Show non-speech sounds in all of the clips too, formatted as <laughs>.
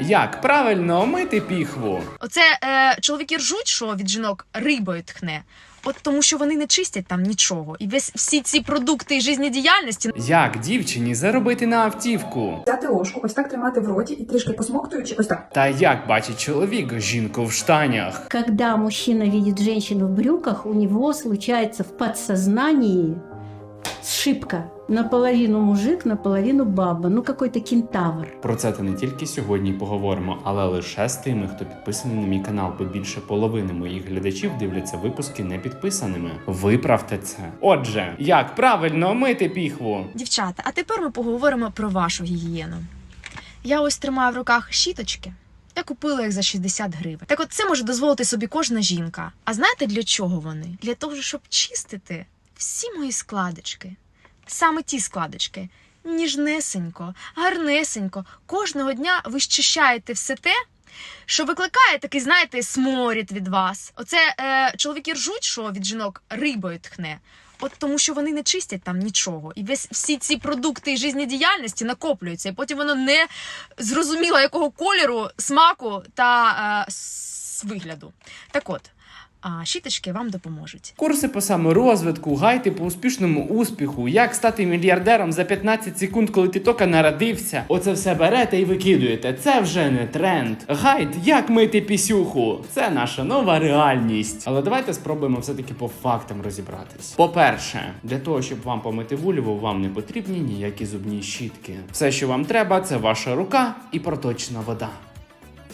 Як правильно мити піхву? Оце е, чоловіки ржуть, що від жінок рибою тхне. От тому, що вони не чистять там нічого. І весь всі ці продукти життєдіяльності Як дівчині заробити на автівку? Взяти ложку, ось так тримати в роті і трішки посмоктуючи, ось так. Та як бачить чоловік жінку в штанях? Когда мужчина видит женщину в брюках, у него случается в подсознании сшибка. Наполовину мужик, наполовину баба. Ну, какой-то кентавр. Про це та не тільки сьогодні поговоримо, але лише з тими, хто підписаний на мій канал, бо більше половини моїх глядачів дивляться випуски не підписаними. Виправте це. Отже, як правильно мити піхву? Дівчата, а тепер ми поговоримо про вашу гігієну. Я ось тримаю в руках щіточки. Я купила їх за 60 гривень. Так от це може дозволити собі кожна жінка. А знаєте для чого вони? Для того, щоб чистити всі мої складочки. Саме ті складочки. Ніжнесенько, гарнесенько. Кожного дня ви щищаєте все те, що викликає такий, знаєте, сморід від вас. Оце е, чоловіки ржуть, що від жінок рибою тхне. От тому, що вони не чистять там нічого, і весь всі ці продукти життєдіяльності накоплюються, і потім воно не зрозуміло якого кольору, смаку та е, вигляду. Так от, а щіточки вам допоможуть. Курси по саморозвитку, гайди по успішному успіху, як стати мільярдером за 15 секунд, коли ти тільки народився. Оце все берете і викидуєте. Це вже не тренд. Гайд, як мити пісюху. Це наша нова реальність. Але давайте спробуємо все-таки по фактам розібратись. По-перше, для того, щоб вам помити вульву, вам не потрібні ніякі зубні щітки. Все, що вам треба, це ваша рука і проточна вода.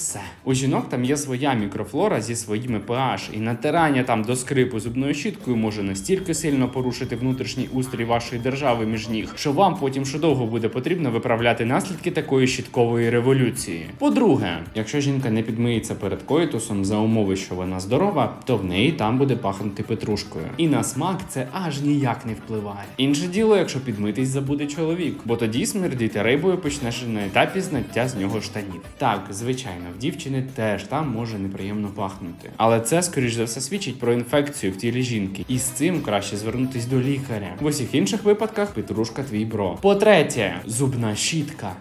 Все. У жінок там є своя мікрофлора зі своїми pH, і натирання там до скрипу зубною щіткою може настільки сильно порушити внутрішній устрій вашої держави між ніг, що вам потім ще довго буде потрібно виправляти наслідки такої щіткової революції. По-друге, якщо жінка не підмиється перед коїтусом за умови, що вона здорова, то в неї там буде пахнути петрушкою. І на смак це аж ніяк не впливає. Інше діло, якщо підмитись забуде чоловік, бо тоді смердіти рибою почнеш на етапі знаття з нього штанів. Так, звичайно, в дівчини теж там може неприємно пахнути. Але це, скоріш за все, свідчить про інфекцію в тілі жінки. І з цим краще звернутись до лікаря. В усіх інших випадках петрушка твій бро. По-третє, зубна щітка.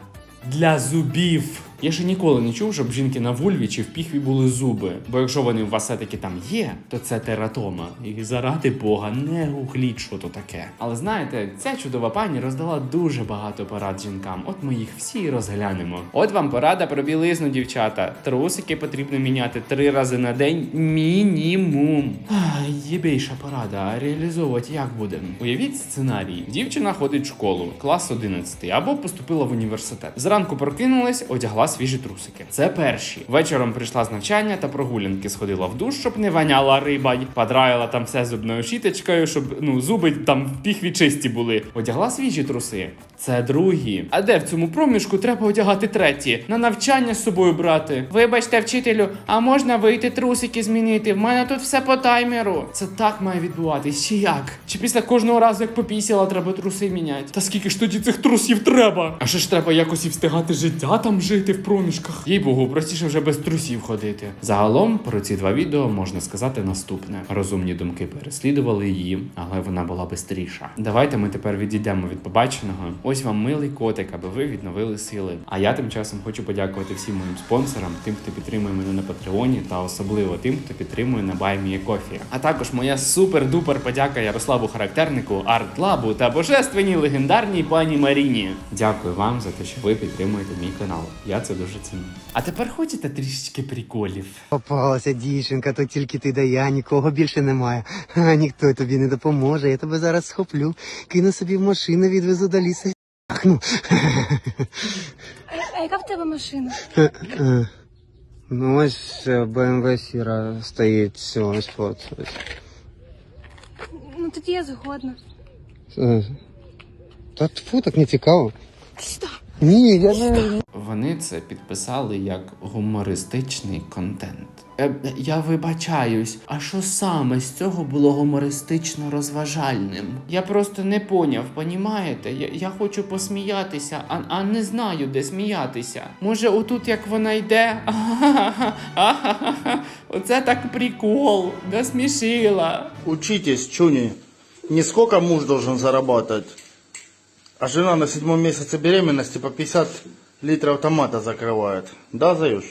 Для зубів. Я ще ніколи не чув, щоб жінки на вульві чи в піхві були зуби. Бо якщо вони у вас все-таки там є, то це тератома. І заради Бога, не гугліть, що то таке. Але знаєте, ця чудова пані роздала дуже багато порад жінкам. От ми їх всі розглянемо. От вам порада про білизну, дівчата. Трусики потрібно міняти три рази на день мінімум. Ай, Єбейша порада, а реалізовувати як будемо? Уявіть сценарій. Дівчина ходить в школу, клас 11, або поступила в університет. Зранку прокинулась, одягла свіжі трусики. Це перші. Вечором прийшла з навчання та прогулянки, сходила в душ, щоб не воняла риба, й подраїла там все зубною щіточкою, щоб ну зуби там піхві чисті були. Одягла свіжі труси. Це другі. А де в цьому проміжку треба одягати треті? На навчання з собою брати. Вибачте, вчителю, а можна вийти трусики змінити? В мене тут все по таймеру. Це так має відбуватись. Чи як? Чи після кожного разу, як попісяла, треба труси міняти? Та скільки ж тоді цих трусів треба? А ще ж треба якось і встигати життя там жити в проміжках. Їй богу, простіше вже без трусів ходити. Загалом про ці два відео можна сказати наступне: розумні думки переслідували її, але вона була бистріша. Давайте ми тепер відійдемо від побаченого. Ось вам милий котик, аби ви відновили сили. А я тим часом хочу подякувати всім моїм спонсорам, тим, хто підтримує мене на Патреоні, та особливо тим, хто підтримує на Кофі. А також моя супер-дупер подяка Ярославу Характернику, Артлабу та божественній легендарній пані Маріні. Дякую вам за те, що ви підтримуєте мій канал. Я це дуже ціню. А тепер хочете трішечки приколів? Попалася дівчинка, то тільки ти да я, нікого більше немає. <laughs> А ніхто тобі не допоможе. Я тебе зараз схоплю, кину собі в машину, відвезу до лісу. Ах, ну. А яка в тебе машина? Е, <laughs> е. Ну ось БМВ сіра стоїть, все, ось от. Ну тоді я згодна. Е. Та фу, так не цікаво. Стоп! Ні, я не. Вони це підписали як гумористичний контент. Е, я вибачаюсь, а що саме з цього було гумористично розважальним? Я просто не поняв, понімаєте? Я, я хочу посміятися, а, а не знаю, де сміятися. Може, отут як вона йде? <laughs> Оце так прикол, насмішила. Учитесь, чуни. Не сколько муж должен заработать, а жена на седьмом месяце беременности по 50 литров томата закрывает. Да, Заюш?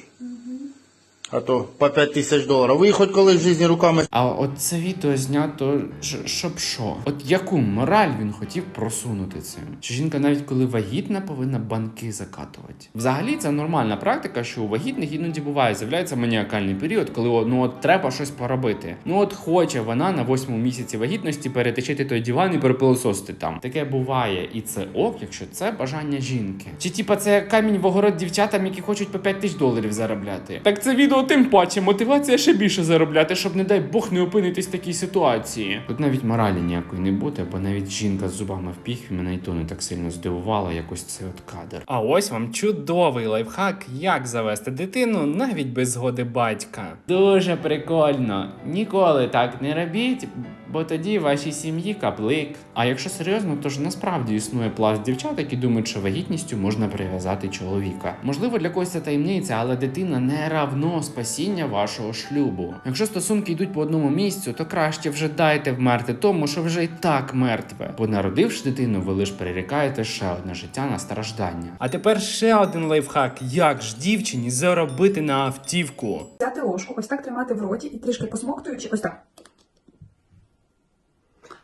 А то по 5 тысяч долларов. Ви хоч коли в житті руками А от це відео знято, щоб що? От яку мораль він хотів просунути цим? Що жінка навіть коли вагітна повинна банки закатувати? Взагалі це нормальна практика, що у вагітних іноді буває, з'являється маніакальний період, коли ну от треба щось поробити. Ну от хоче вона на восьмому місяці вагітності перетечити той диван і перепилососити там. Таке буває, і це ок, якщо це бажання жінки. Чи типа це камінь в огород дівчатам, які хочуть по 5 тисяч доларів заробляти? Так це відео тим паче мотивація ще більше заробляти, щоб не дай Бог не опинитись в такій ситуації. Тут навіть моралі ніякої не буде, бо навіть жінка з зубами в піхві мене і то не так сильно здивувала, якось цей от кадр. А ось вам чудовий лайфхак, як завести дитину навіть без згоди батька. Дуже прикольно. Ніколи так не робіть, бо тоді вашій сім'ї каплик. А якщо серйозно, то ж насправді існує пласт дівчат, які думають, що вагітністю можна прив'язати чоловіка. Можливо, для когось це таємниця, але дитина не равно спасіння вашого шлюбу. Якщо стосунки йдуть по одному місцю, то краще вже дайте вмерти тому, що вже і так мертве. Бо народивши дитину, ви лиш перерікаєте ще одне життя на страждання. А тепер ще один лайфхак: як ж дівчині заробити на автівку. Взяти ложку, ось так тримати в роті і трішки посмоктуючи, ось так.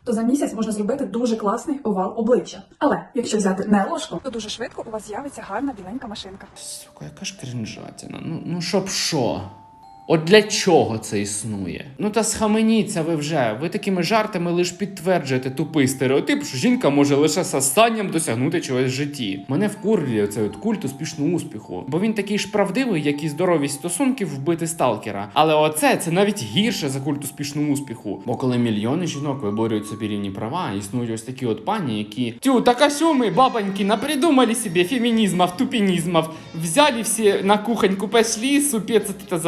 То за місяць можна зробити дуже класний овал обличчя. Але якщо взяти не ложку, то дуже швидко у вас з'явиться гарна біленька машинка. Сука, яка ж крінжатіна. Ну, ну щоб що? От для чого це існує? Ну та схаменіться ви вже. Ви такими жартами лише підтверджуєте тупий стереотип, що жінка може лише сосанням досягнути чогось в житті. Мене вкурює оцей от культ успішного успіху, бо він такий ж правдивий, як і здоровість стосунків вбити сталкера. Але оце це навіть гірше за культ успішного успіху. Бо коли мільйони жінок виборюють собі рівні права, існують ось такі от пані, які тю, так а що ми, бабоньки, напридумали себе фемінізмов, тупінізмов, взяли всі на кухоньку, пошли, супец это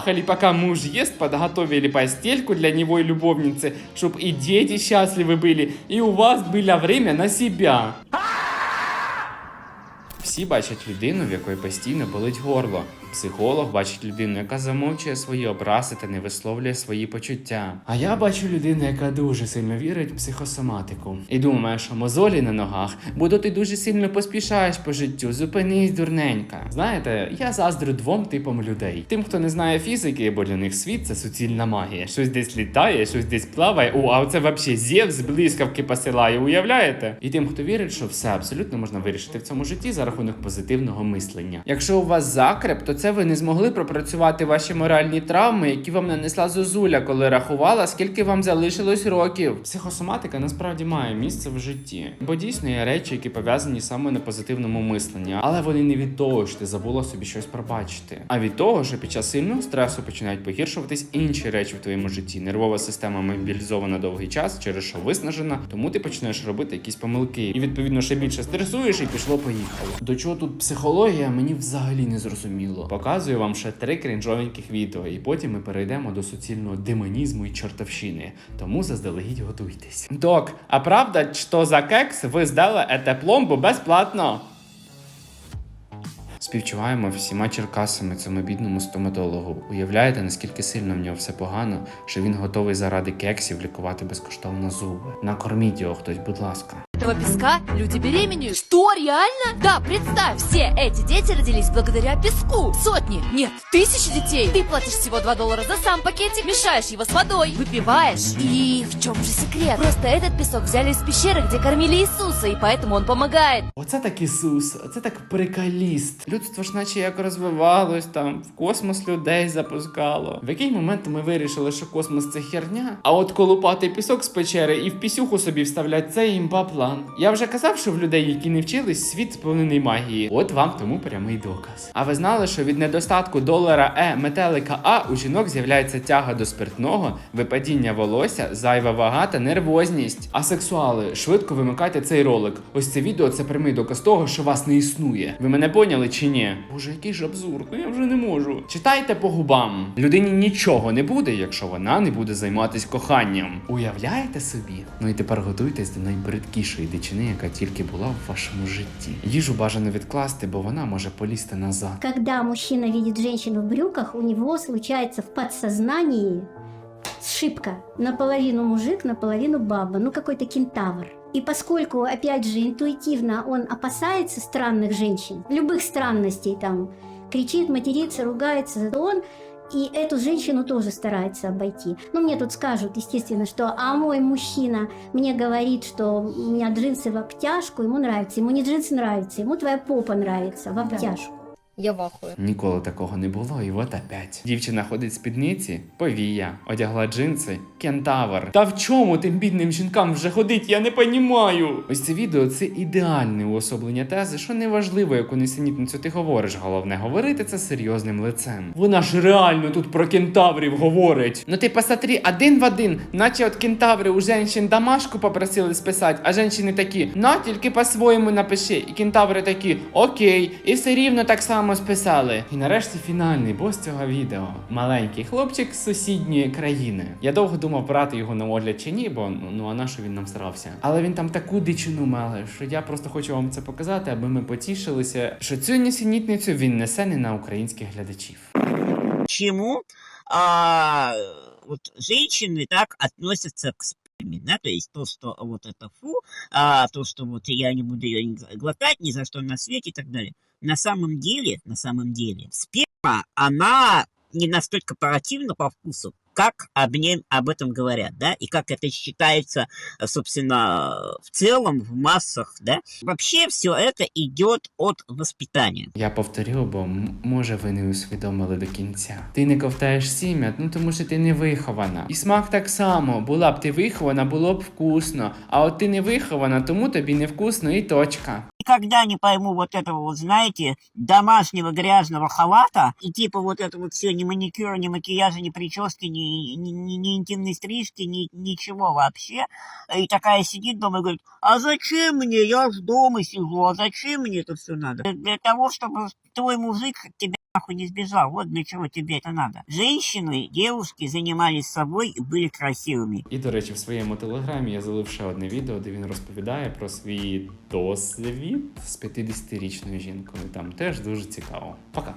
забабахали, пока муж ест, подготовили постельку для него и любовницы, чтобы и дети счастливы были, и у вас было время на себя. Всі бачать людину, в якої постійно болить горло. Психолог бачить людину, яка замовчує свої образи та не висловлює свої почуття. А я бачу людину, яка дуже сильно вірить в психосоматику. І думає, що мозолі на ногах, бо то ти дуже сильно поспішаєш по життю, зупинись, дурненька. Знаєте, я заздрю двом типам людей: тим, хто не знає фізики, бо для них світ це суцільна магія. Щось десь літає, щось десь плаває. О, а це взагалі Зевс блискавки посилає, уявляєте? І тим, хто вірить, що все абсолютно можна вирішити в цьому житті за рахунок позитивного мислення. Якщо у вас закреп, то це ви не змогли пропрацювати ваші моральні травми, які вам нанесла зозуля, коли рахувала, скільки вам залишилось років. Психосоматика насправді має місце в житті, бо дійсно є речі, які пов'язані саме на позитивному мисленні, але вони не від того, що ти забула собі щось пробачити, а від того, що під час сильного стресу починають погіршуватись інші речі в твоєму житті. Нервова система мобілізована довгий час, через що виснажена, тому ти починаєш робити якісь помилки, і відповідно ще більше стресуєш, і пішло поїхало. До чого тут психологія, мені взагалі не зрозуміло. Показую вам ще три крінжовеньких відео, і потім ми перейдемо до суцільного демонізму і чортовщини. Тому заздалегідь готуйтесь. Док, а правда, що за кекс ви здали ете пломбу безплатно? Співчуваємо всіма черкасами цьому бідному стоматологу. Уявляєте, наскільки сильно в нього все погано, що він готовий заради кексів лікувати безкоштовно зуби. Накорміть його хтось, будь ласка этого песка люди беременеют. Что, реально? Да, представь, все эти дети родились благодаря песку. Сотни, нет, тысячи детей. Ты платишь всего 2 доллара за сам пакетик, мешаешь его с водой, выпиваешь. И в чем же секрет? Просто этот песок взяли из пещеры, где кормили Иисуса, и поэтому он помогает. Оце так Ісус, оце так приколіст. Людство ж наче як розвивалось там, в космос людей запускало. В який момент ми вирішили, що космос це херня? А от колупати пісок з печери і в пісюху собі вставлять це імба план. Я вже казав, що в людей, які не вчились, світ сповнений магії. От вам тому прямий доказ. А ви знали, що від недостатку долара Е метелика А у жінок з'являється тяга до спиртного, випадіння волосся, зайва вага та нервозність. А сексуали, швидко вимикайте цей ролик. Ось це відео це прямий доказ того, що вас не існує. Ви мене поняли чи ні? Боже, який ж абсурд, ну я вже не можу. Читайте по губам. Людині нічого не буде, якщо вона не буде займатися коханням. Уявляєте собі? Ну і тепер готуйтесь до найбридкішої дичини, яка тільки була в вашому житті. Їжу бажано відкласти, бо вона може полізти назад. Когда мужчина видит женщину в брюках, у него случается в подсознании сшибка. Наполовину мужик, наполовину баба. Ну, какой-то кентавр. И поскольку, опять же, интуитивно он опасается странных женщин, любых странностей, там, кричит, матерится, ругается, то он и эту женщину тоже старается обойти. Ну, мне тут скажут, естественно, что «а мой мужчина мне говорит, что у меня джинсы в обтяжку, ему нравится». Ему не джинсы нравятся, ему твоя попа нравится в обтяжку. Я в ахуе. Ніколи такого не було, і от опять. Дівчина ходить в спідниці, повія, одягла джинси, кентавр. Та в чому тим бідним жінкам вже ходить, я не понімаю. Ось це відео це ідеальне уособлення тези, що неважливо, яку несенітницю ти говориш. Головне говорити це серйозним лицем. Вона ж реально тут про кентаврів говорить. Ну ти посмотри, один в один, наче от кентаври у женщин домашку попросили списати, а женщини такі, на тільки по-своєму напиши. І кентаври такі, окей, і все рівно так само списали. І нарешті фінальний бос цього відео. Маленький хлопчик з сусідньої країни. Я довго думав брати його на огляд чи ні, бо ну, ну а на що він нам старався. Але він там таку дичину мали, що я просто хочу вам це показати, аби ми потішилися, що цю нісенітницю він несе не на українських глядачів. чему а, вот женщины так относятся к сперме, да, то есть то, что вот это фу, а то, что вот я не буду ее глотать ни за что на свете и так далее. На самом деле, на самом деле, сперма, она не настолько противна по вкусу, как об, ней, об этом говорят, да, и как это считается, э, собственно, в целом, в массах, да. Вообще все это идет от воспитания. Я повторю, бо м- може ви не усвідомили до кінця. Ти не ковтаєш сім'я, ну тому що ти не вихована. І смак так само. Була б ти вихована, було б вкусно. А от ти не вихована, тому тобі не вкусно і точка. Никогда не пойму вот этого, вот знаете, домашнего грязного халата и типа вот это вот все, ни маникюра, ни макияжа, ни прически, ни, ни, ни- ни интимной стрижки, ни, ничего вообще. И такая сидит дома и говорит, а зачем мне, я ж дома сижу, а зачем мне это все надо? Для, того, чтобы твой мужик тебя нахуй не сбежал, вот для чего тебе это надо. Женщины, девушки занимались собой и были красивыми. І до речі, в своєму телеграмі я залив ще одне відео, де він розповідає про свій досвід з 50-річною жінкою. Там теж дуже цікаво. Пока.